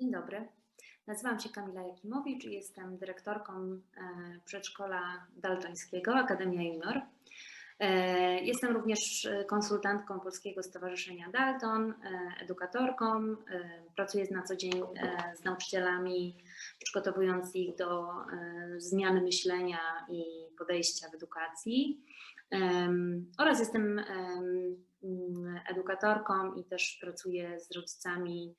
Dzień dobry. Nazywam się Kamila Jakimowicz i jestem dyrektorką e, przedszkola daltońskiego Akademia Junior. E, jestem również konsultantką Polskiego Stowarzyszenia Dalton, e, edukatorką. Pracuję na co dzień z nauczycielami, przygotowując ich do zmiany myślenia i podejścia w edukacji. Oraz jestem edukatorką i też pracuję z rodzicami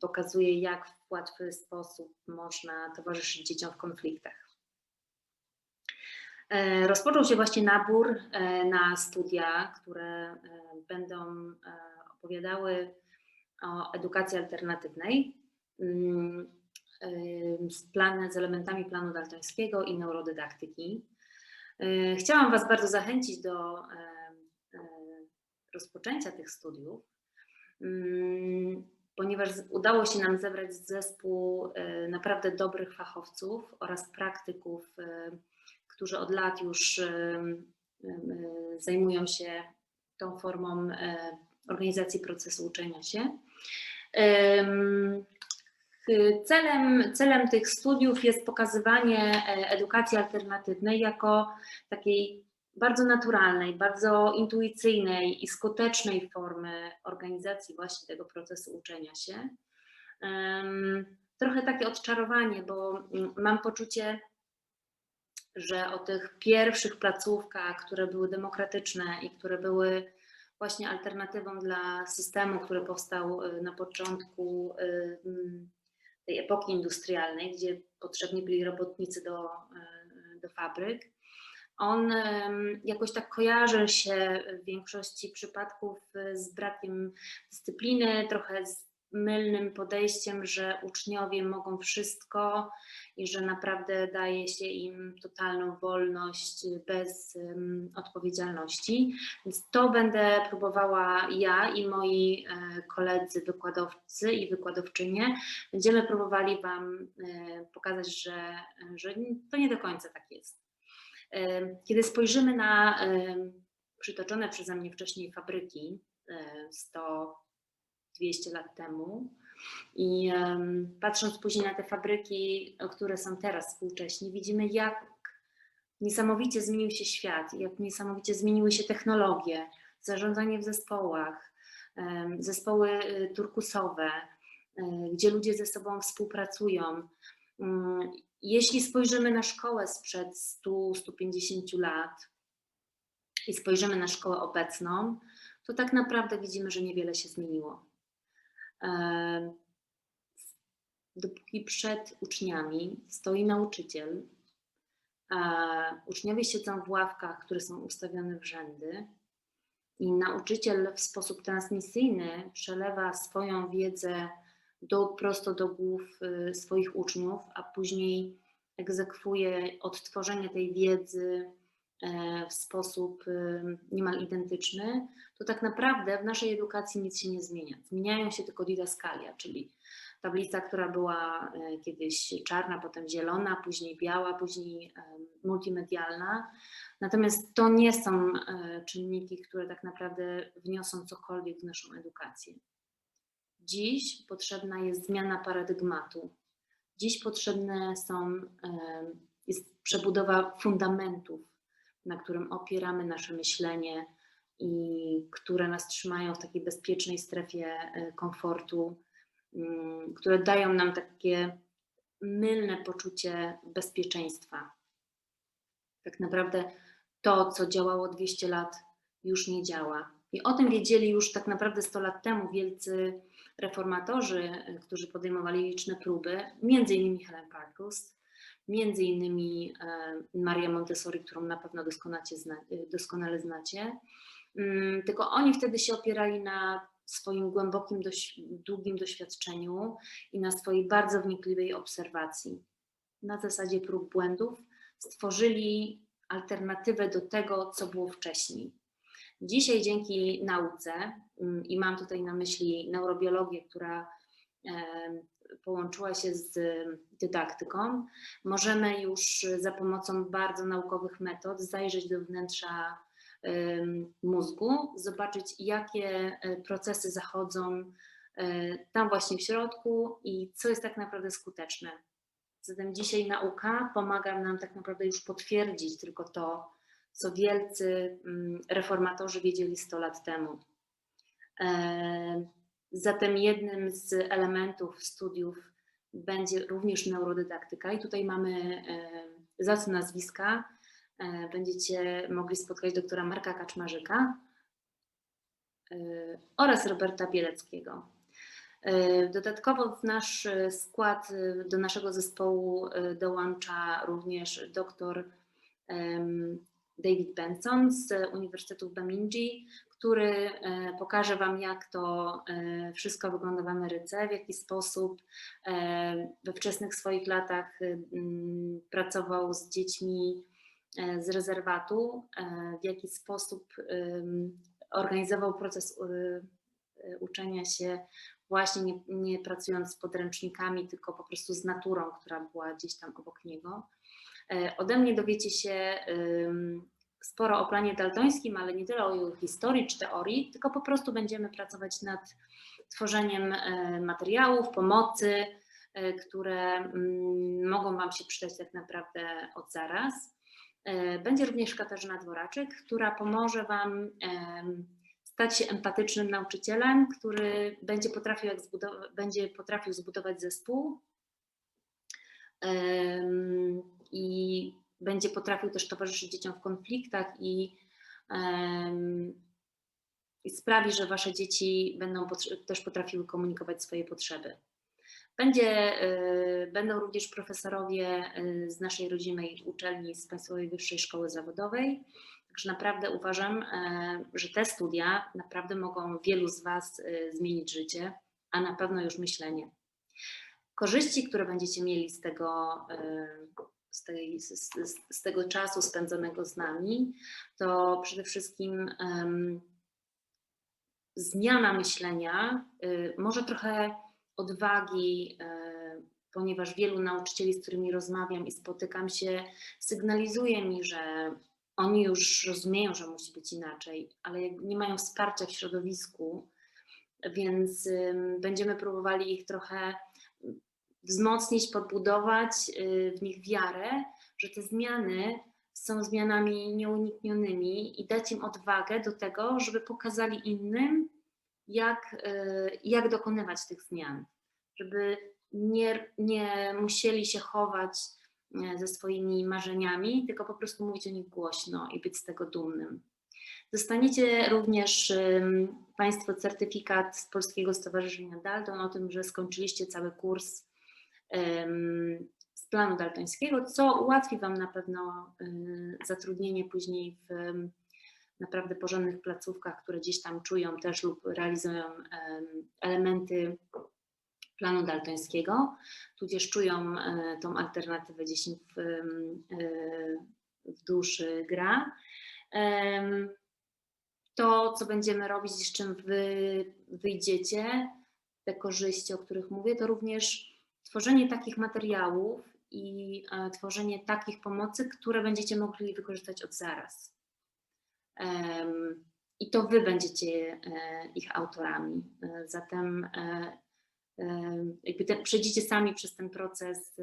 pokazuje, jak w łatwy sposób można towarzyszyć dzieciom w konfliktach. E, rozpoczął się właśnie nabór e, na studia, które e, będą opowiadały o edukacji alternatywnej mm, z, plan, z elementami planu daltońskiego i neurodydaktyki. Chciałam Was bardzo zachęcić do rozpoczęcia tych studiów, Mm, ponieważ udało się nam zebrać zespół e, naprawdę dobrych fachowców oraz praktyków, e, którzy od lat już e, zajmują się tą formą organizacji procesu uczenia się. Celem, celem tych studiów jest pokazywanie edukacji alternatywnej jako takiej bardzo naturalnej, bardzo intuicyjnej i skutecznej formy organizacji właśnie tego procesu uczenia się. Trochę takie odczarowanie, bo mm, mam poczucie, że o tych pierwszych placówkach, które były demokratyczne i które były właśnie alternatywą dla systemu, który powstał y, na początku y, mm, tej epoki industrialnej, gdzie potrzebni byli robotnicy do, y, do fabryk, on jakoś tak kojarzy się w większości przypadków z brakiem dyscypliny, trochę z mylnym podejściem, że uczniowie mogą wszystko i że naprawdę daje się im totalną wolność bez um, odpowiedzialności. Więc to będę próbowała ja i moi e, koledzy wykładowcy i wykładowczynie. Będziemy próbowali Wam e, pokazać, że, że to nie do końca tak jest. Kiedy spojrzymy na przytoczone przeze mnie wcześniej fabryki 100-200 lat temu i patrząc później na te fabryki, które są teraz współcześnie, widzimy jak niesamowicie zmienił się świat, jak niesamowicie zmieniły się technologie, zarządzanie w zespołach, zespoły y, turkusowe, y, gdzie ludzie ze sobą współpracują. Jeśli spojrzymy na szkołę sprzed 100-150 lat i spojrzymy na szkołę obecną, to tak naprawdę widzimy, że niewiele się zmieniło. Dopóki przed uczniami stoi nauczyciel, uczniowie siedzą w ławkach, które są ustawione w rzędy, i nauczyciel w sposób transmisyjny przelewa swoją wiedzę do, prosto do głów y, swoich uczniów, a później egzekwuje odtworzenie tej wiedzy e, w sposób y, niemal identyczny, to tak naprawdę w naszej edukacji nic się nie zmienia. Zmieniają się tylko didaskalia, czyli tablica, która była e, kiedyś czarna, potem zielona, później biała, później e, multimedialna. Natomiast to nie są czynniki, które tak naprawdę wniosą cokolwiek w naszą edukację. Dziś potrzebna jest zmiana paradygmatu. Dziś potrzebne są, jest przebudowa fundamentów, na którym opieramy nasze myślenie i które nas trzymają w takiej bezpiecznej strefie e, komfortu, mm, które dają nam takie mylne poczucie bezpieczeństwa. Tak naprawdę to, co działało 200 lat, już nie działa. I o tym wiedzieli już tak naprawdę 100 lat temu wielcy reformatorzy, którzy podejmowali liczne próby, między innymi Helen Parkhurst, między innymi e, Maria Montessori, którą na pewno e, doskonale znacie, mm, tylko oni wtedy się opierali na swoim głębokim, długim doświadczeniu i na swojej bardzo wnikliwej obserwacji. Na zasadzie prób błędów stworzyli alternatywę do tego, co było wcześniej. Dzisiaj dzięki nauce, mm, i mam tutaj na myśli neurobiologię, która połączyła się z dydaktyką, możemy już za pomocą bardzo naukowych metod zajrzeć do wnętrza mózgu, zobaczyć jakie e, procesy zachodzą e, tam właśnie w środku i co jest tak naprawdę skuteczne. Zatem dzisiaj nauka pomaga nam tak naprawdę już potwierdzić tylko to, co wielcy mm, reformatorzy wiedzieli 100 lat temu. E, zatem jednym z elementów studiów będzie również neurodydaktyka i tutaj mamy za co nazwiska. Będziecie mogli spotkać doktora Marka Kaczmarzyka, oraz Roberta Bieleckiego. Dodatkowo w nasz skład, do naszego zespołu dołącza również dr David Benson z Uniwersytetu w Bemidji, który pokaże Wam, jak to wszystko wygląda w Ameryce, w jaki sposób we wczesnych swoich latach pracował z dziećmi z rezerwatu, w jaki sposób organizował proces y, y, uczenia się właśnie nie, nie, pracując z podręcznikami, tylko po prostu z naturą, która była gdzieś tam obok niego. E, ode mnie dowiecie się sporo o planie daltońskim, ale nie tyle o jego historii czy teorii, tylko po prostu będziemy pracować nad tworzeniem e, materiałów, pomocy, e, które mm, mogą Wam się przydać tak naprawdę od zaraz. Będzie również Katarzyna Dworaczyk, która pomoże Wam stać się empatycznym nauczycielem, który będzie potrafił, będzie potrafił zbudować zespół będzie potrafił też towarzyszyć dzieciom w konfliktach i, i sprawi, że Wasze dzieci będą też potrafiły komunikować swoje potrzeby. Będzie, y, będą również profesorowie y, z naszej rodzimej uczelni z Państwowej Wyższej Szkoły Zawodowej. Także naprawdę uważam, y, że te studia naprawdę mogą wielu z Was zmienić życie, a na pewno już myślenie. Korzyści, które będziecie mieli z tego, z, tej, z, z tego czasu spędzonego z nami, to przede wszystkim um, zmiana myślenia, może trochę odwagi, e, ponieważ wielu nauczycieli, z którymi rozmawiam i spotykam się, sygnalizuje mi, że oni już rozumieją, że musi być inaczej, ale nie mają wsparcia w środowisku, więc będziemy próbowali ich trochę wzmocnić, podbudować y, w nich wiarę, że te zmiany są zmianami nieuniknionymi i dać im odwagę do tego, żeby pokazali innym, jak, e, jak dokonywać tych zmian, żeby nie, nie musieli się chować e, ze swoimi marzeniami, tylko po prostu mówić o nich głośno i być z tego dumnym. Dostaniecie również Państwo certyfikat z Polskiego Stowarzyszenia Dalton o tym, że skończyliście cały kurs z planu daltońskiego, co ułatwi Wam na pewno e, zatrudnienie później w naprawdę porządnych placówkach, które gdzieś tam czują też lub realizują elementy planu daltońskiego, tudzież czują e, tą alternatywę gdzieś w, e, w duszy gra. To, co będziemy robić, z czym wy wyjdziecie, te korzyści, o których mówię, to również tworzenie takich materiałów i e, tworzenie takich pomocy, które będziecie mogli wykorzystać od zaraz i to Wy będziecie e, ich autorami. E, zatem jakby te, przejdziecie sami przez ten proces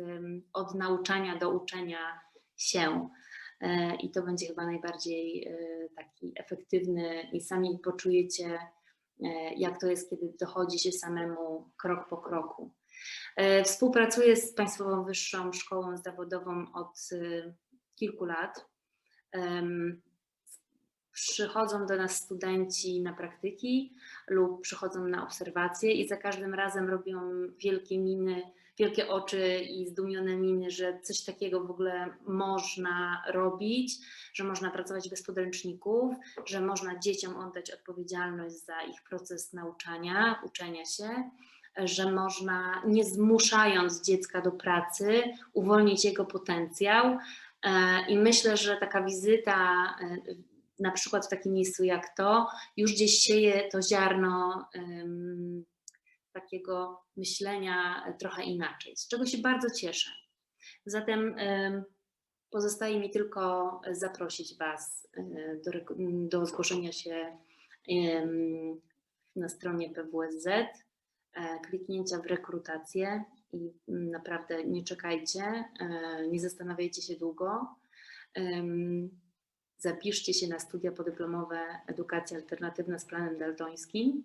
od nauczania do uczenia się. I to będzie chyba najbardziej taki efektywny i sami poczujecie, jak to jest, kiedy dochodzi się samemu krok po kroku. Współpracuję z Państwową Wyższą Szkołą Zawodową od kilku lat. Przychodzą do nas studenci na praktyki lub przychodzą na obserwacje i za każdym razem robią wielkie miny, wielkie oczy i zdumione miny, że coś takiego w ogóle można robić, że można pracować bez podręczników, że można dzieciom oddać odpowiedzialność za ich proces nauczania, uczenia się że można, nie zmuszając dziecka do pracy, uwolnić jego potencjał. E, I myślę, że taka wizyta e, na przykład w takim miejscu jak to, już gdzieś sieje to ziarno takiego myślenia trochę inaczej, z czego się bardzo cieszę. Zatem pozostaje mi tylko zaprosić Was do, do zgłoszenia się na stronie PWSZ e, kliknięcia w rekrutację i mm, naprawdę nie czekajcie, e, nie zastanawiajcie się długo. Zapiszcie się na studia podyplomowe Edukacja Alternatywna z planem daltońskim.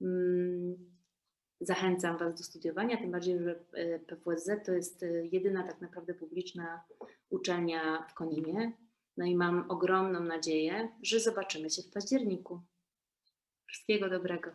Mm, Zachęcam Was do studiowania, tym bardziej, że e, PWSZ to jest e, jedyna tak naprawdę publiczna uczelnia w Konimie. No i mam ogromną nadzieję, że zobaczymy się w październiku. Wszystkiego dobrego.